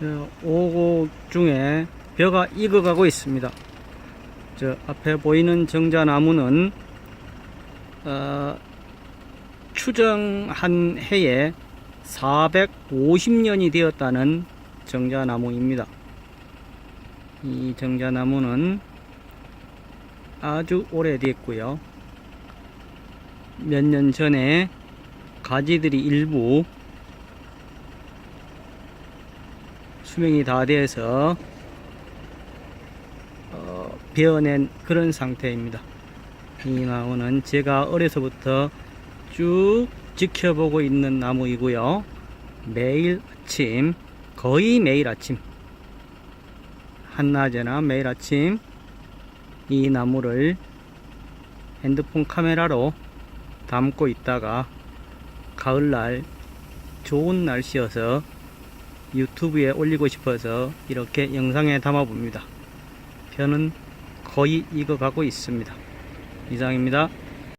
저 오고 중에 벼가 익어가고 있습니다. 저 앞에 보이는 정자나무는 어, 추정한 해에 450년이 되었다는 정자나무입니다. 이 정자나무는 아주 오래됐고요. 몇 년 전에 가지들이 일부 수명이 다 돼서 어, 베어낸 그런 상태입니다. 이 나무는 제가 어려서부터 쭉 지켜보고 있는 나무이고요. 매일 아침, 거의 매일 아침, 한낮에나 매일 아침 이 나무를 핸드폰 카메라로 담고 있다가 가을날 좋은 날씨여서 유튜브에 올리고 싶어서 이렇게 영상에 담아 봅니다. 벼는 거의 익어가고 있습니다. 이상입니다.